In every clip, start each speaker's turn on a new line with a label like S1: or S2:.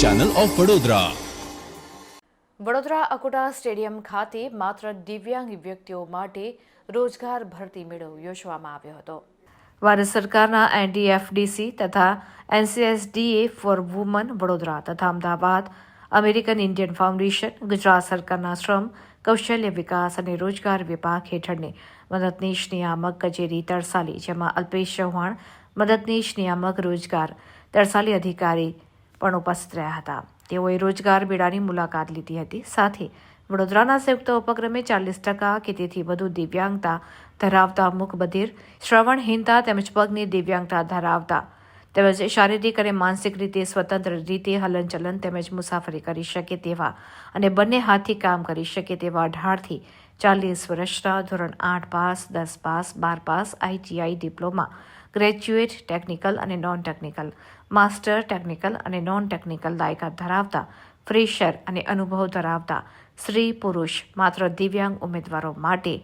S1: Channel of Vadodara
S2: Vadodara Akota stadium ખાતે માત્ર દિવ્યાંગ વ્યક્તિઓ માટે રોજગાર ભરતી મેળો યોજવામાં આવ્યો હતો. ભારત સરકારના એનડીએફડીસી તથા એનસીએસડીએ ફોર વુમન વડોદરા તથા Ahmedabad American Indian foundation Gujarat સરકારના શ્રમ, કૌશલ્ય વિકાસ અને રોજગાર વિભાગ હેઠળની મદદનીશ નિયામક કચેરી તરસાલી, જેમાં અલ્પેશ ચૌહાણ મદદનીશ, નિયામક, રોજગાર તરસાલી અધિકારી પણ ઉપસ્થિત રહ્યા હતા. તેઓએ રોજગાર મેળાની મુલાકાત લીધી હતી. સાથે વડોદરાના સંયુક્ત ઉપક્રમે ચાલીસ ટકા કે તેથી વધુ દિવ્યાંગતા ધરાવતા મુખબધિર શ્રવણહીનતા તેમજ પગની દિવ્યાંગતા ધરાવતા તેમજ શારીરિક અને માનસિક રીતે સ્વતંત્ર રીતે હલનચલન તેમજ મુસાફરી કરી શકે તેવા અને બંને હાથથી કામ કરી શકે તેવા અઢારથી ચાલીસ વર્ષના ધોરણ આઠ પાસ, દસ પાસ, બાર pass ITI diploma graduate technical અને નોન ટેકનિકલ માસ્ટર ટેકનિકલ અને નોન ટેકનિકલ લાયકાત ધરાવતા, ફ્રેશર અને અનુભવ ધરાવતા સ્ત્રી પુરુષ માત્ર દિવ્યાંગ ઉમેદવારો માટે.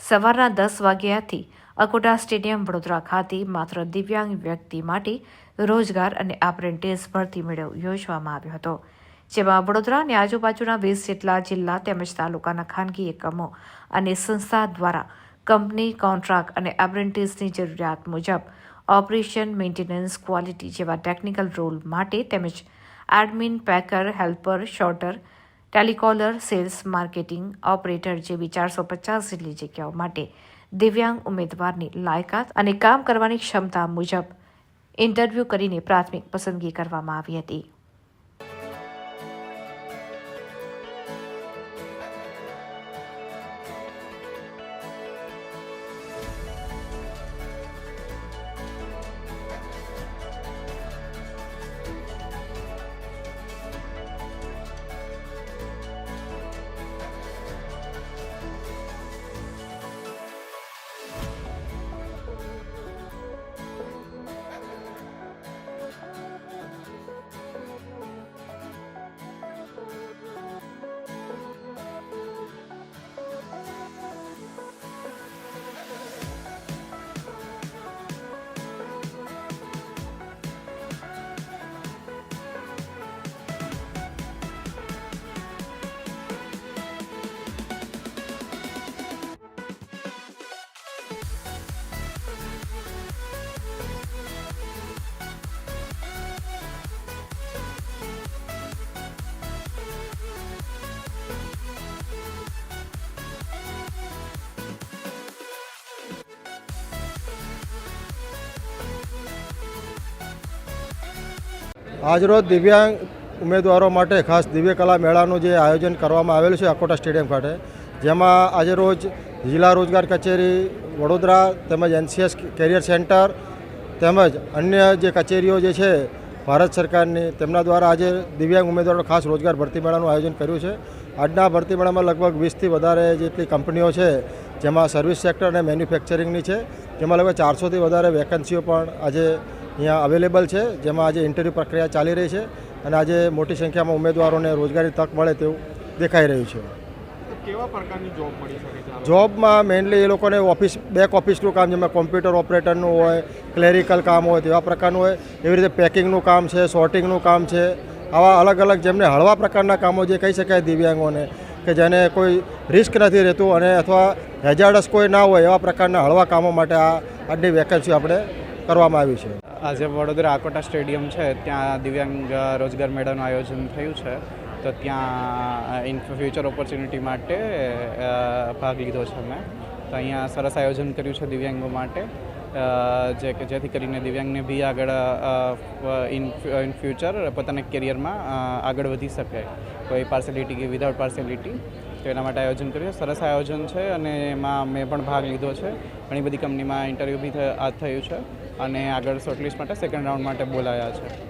S2: સવારના દસ વાગ્યાથી અકોટા સ્ટેડિયમ વડોદરા ખાતે માત્ર દિવ્યાંગ વ્યક્તિ માટે રોજગાર અને એપ્રેન્ટિસ ભરતી મેળો યોજવામાં આવ્યો હતો. જેમાં વડોદરા અને આજુબાજુના વીસ જેટલા જિલ્લા તેમજ તાલુકાના ખાનગી એકમો અને સંસ્થા દ્વારા કંપની કોન્ટ્રાક્ટ અને એપ્રેન્ટિસની જરૂરિયાત મુજબ ઓપરેશન મેન્ટેનન્સ ક્વોલિટી જેવા ટેકનિકલ રોલ માટે તેમજ admin packer, helper sorter telecaller, sales, marketing operator જેવી ચારસો પચાસ જેટલી જગ્યાઓ માટે દિવ્યાંગ ઉમેદવારની લાયકાત અને કામ કરવાની ક્ષમતા મુજબ ઇન્ટરવ્યૂ કરીને પ્રાથમિક પસંદગી કરવામાં આવી હતી.
S3: આજરોજ દિવ્યાંગ ઉમેદવારો માટે ખાસ દિવ્ય કલા મેળાનું જે આયોજન કરવામાં આવેલું છે અકોટા સ્ટેડિયમ ખાતે, જેમાં આજે રોજ જિલ્લા રોજગાર કચેરી, વડોદરા તેમજ એનસીએસ કેરિયર સેન્ટર તેમજ અન્ય જે કચેરીઓ જે છે, ભારત સરકારની તેમના દ્વારા આજે દિવ્યાંગ ઉમેદવારો ખાસ રોજગાર ભરતી મેળાનું આયોજન કર્યું છે. આજના ભરતી મેળામાં લગભગ વીસથી વધારે જેટલી કંપનીઓ છે, જેમાં સર્વિસ સેક્ટર અને મેન્યુફેક્ચરિંગની છે, જેમાં લગભગ ચારસોથી વધારે વેકન્સીઓ પણ આજે અહીંયા અવેલેબલ છે જેમાં આજે ઇન્ટરવ્યૂ પ્રક્રિયા ચાલી રહી છે અને આજે મોટી સંખ્યામાં ઉમેદવારોને રોજગારી તક મળે તેવું દેખાઈ રહ્યું છે.
S4: કેવા પ્રકારની જોબ મળી શકે છે
S3: જોબમાં મેઇનલી એ લોકોને ઓફિસ બેક ઓફિસનું કામ જેમાં કોમ્પ્યુટર ઓપરેટરનું હોય ક્લેરિકલ કામ હોય તેવા પ્રકારનું હોય. એવી રીતે પેકિંગનું કામ છે સોર્ટિંગનું કામ છે. આવા અલગ અલગ જેમને હળવા પ્રકારના કામો જે કહી શકાય દિવ્યાંગોને કે જેને કોઈ રિસ્ક નથી રહેતું અને અથવા હેજાડસ કોઈ ના હોય એવા પ્રકારના હળવા કામો માટે આ આજની વેકેન્સી આપણે કરવામાં આવી છે.
S5: આજે વડોદરા આકોટા સ્ટેડિયમ છે, ત્યાં દિવ્યાંગ રોજગાર મેળાનું આયોજન થયું છે. તો ત્યાં ઇન ફ્યુચર ઓપોર્ચ્યુનિટી માટે ભાગ લીધો છે મેં તો અહીંયા સરસ આયોજન કર્યું છે દિવ્યાંગો માટે જે કે જેથી કરીને દિવ્યાંગને બી આગળ ઇન ઇન ફ્યુચર પોતાના કેરિયરમાં આગળ વધી શકે કોઈ પાર્સેલિટી કે વિધાઉટ પાર્સેલિટી તો એના માટે આયોજન કર્યું. સરસ આયોજન છે અને એમાં મેં પણ ભાગ લીધો છે. ઘણી બધી કંપનીમાં ઇન્ટરવ્યૂ બી થયું છે અને આગળ શોર્ટલિસ્ટ માટે સેકન્ડ રાઉન્ડ માટે બોલાયા છે.